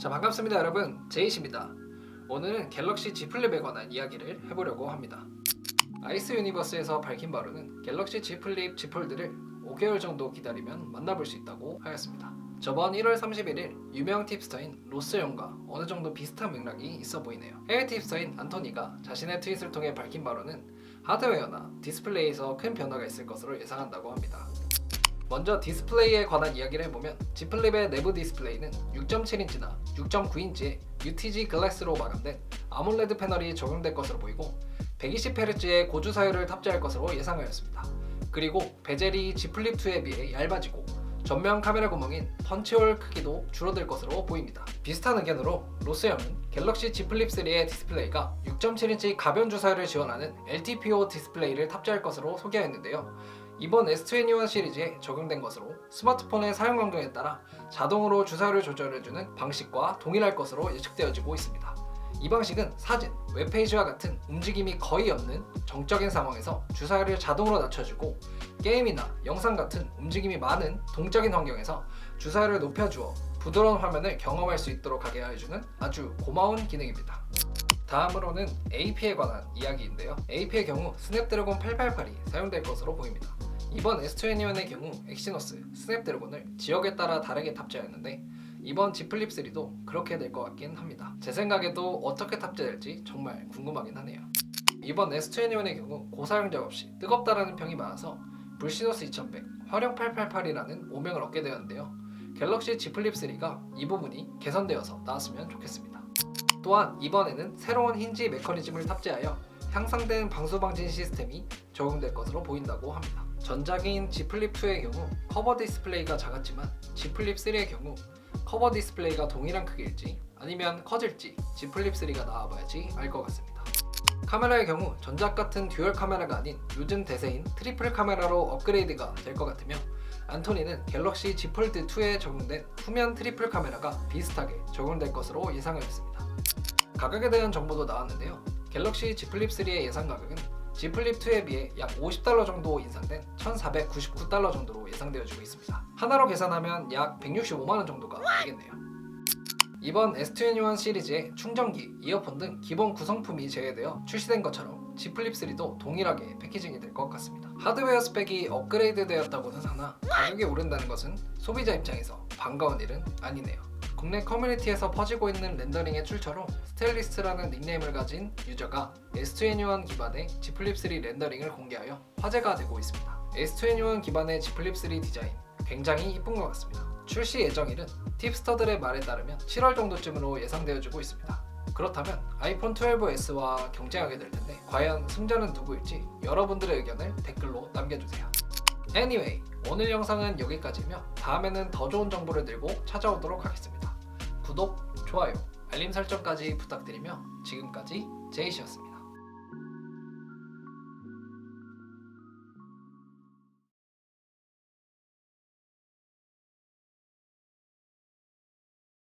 자 반갑습니다 여러분. 제이시입니다. 오늘은 갤럭시 Z 플립에 관한 이야기를 해보려고 합니다. 아이스 유니버스에서 밝힌 바로는 갤럭시 Z 플립 Z 폴드를 5개월 정도 기다리면 만나볼 수 있다고 하였습니다. 저번 1월 31일 유명 팁스터인 로스 형과 어느 정도 비슷한 맥락이 있어 보이네요. 해외 팁스터인 안토니가 자신의 트윗을 통해 밝힌 바로는 하드웨어나 디스플레이에서 큰 변화가 있을 것으로 예상한다고 합니다 먼저 디스플레이에 관한 이야기를 해보면 Z 플립의 내부 디스플레이는 6.7인치나 6.9인치의 UTG 글래스로 마감된 아몰레드 패널이 적용될 것으로 보이고 120Hz의 고주 사율을 탑재할 것으로 예상하였습니다. 그리고 베젤이 Z 플립 2에 비해 얇아지고 전면 카메라 구멍인 펀치홀 크기도 줄어들 것으로 보입니다. 비슷한 의견으로 로스 형은 갤럭시 Z 플립 3의 디스플레이가 6.7인치 가변 주사율을 지원하는 LTPO 디스플레이를 탑재할 것으로 소개하였는데요. 이번 S21 시리즈에 적용된 것으로 스마트폰의 사용 환경에 따라 자동으로 주사율을 조절해주는 방식과 동일할 것으로 예측되어지고 있습니다. 이 방식은 사진, 웹페이지와 같은 움직임이 거의 없는 정적인 상황에서 주사율을 자동으로 낮춰주고 게임이나 영상 같은 움직임이 많은 동적인 환경에서 주사율을 높여주어 부드러운 화면을 경험할 수 있도록 하게 해주는 아주 고마운 기능입니다. 다음으로는 AP에 관한 이야기인데요. AP의 경우 스냅드래곤 888이 사용될 것으로 보입니다. 이번 S21의 경우 엑시노스, 스냅드래곤을 지역에 따라 다르게 탑재하였는데 이번 Z 플립 3도 그렇게 될 것 같긴 합니다. 제 생각에도 어떻게 탑재될지 정말 궁금하긴 하네요. 이번 S21의 경우 고사용자 없이 뜨겁다라는 평이 많아서 불시노스 2100, 화력 888이라는 오명을 얻게 되었는데요. 갤럭시 Z 플립 3가 이 부분이 개선되어서 나왔으면 좋겠습니다. 또한 이번에는 새로운 힌지 메커니즘을 탑재하여 향상된 방수 방진 시스템이 적용될 것으로 보인다고 합니다. 전작인 Z 플립 2의 경우 커버 디스플레이가 작았지만 Z 플립 3의 경우 커버 디스플레이가 동일한 크기일지 아니면 커질지 Z 플립 3가 나와봐야지 알 것 같습니다. 카메라의 경우 전작 같은 듀얼 카메라가 아닌 요즘 대세인 트리플 카메라로 업그레이드가 될 것 같으며 안토니는 갤럭시 Z 폴드 2에 적용된 후면 트리플 카메라가 비슷하게 적용될 것으로 예상하였습니다. 가격에 대한 정보도 나왔는데요. 갤럭시 Z 플립 3의 예상 가격은 Z 플립 2에 비해 약 50달러 정도 인상된 1,499달러 정도로 예상되어지고 있습니다. 하나로 계산하면 약 165만 원 정도가 되겠네요. 이번 S21 시리즈의 충전기, 이어폰 등 기본 구성품이 제외되어 출시된 것처럼 Z 플립 3도 동일하게 패키징이 될 것 같습니다. 하드웨어 스펙이 업그레이드 되었다고는 하나 가격이 오른다는 것은 소비자 입장에서 반가운 일은 아니네요. 국내 커뮤니티에서 퍼지고 있는 렌더링의 출처로 스텔리스트라는 닉네임을 가진 유저가 S21 기반의 Z 플립 3 렌더링을 공개하여 화제가 되고 있습니다. S21 기반의 Z 플립 3 디자인 굉장히 이쁜 것 같습니다. 출시 예정일은 팁스터들의 말에 따르면 7월 정도쯤으로 예상되어지고 있습니다. 그렇다면 아이폰 12s와 경쟁하게 될 텐데 과연 승자는 누구일지 여러분들의 의견을 댓글로 남겨주세요. Anyway, 오늘 영상은 여기까지며 다음에는 더 좋은 정보를 들고 찾아오도록 하겠습니다. 구독, 좋아요, 알림 설정까지 부탁드리며 지금까지 제이시였습니다.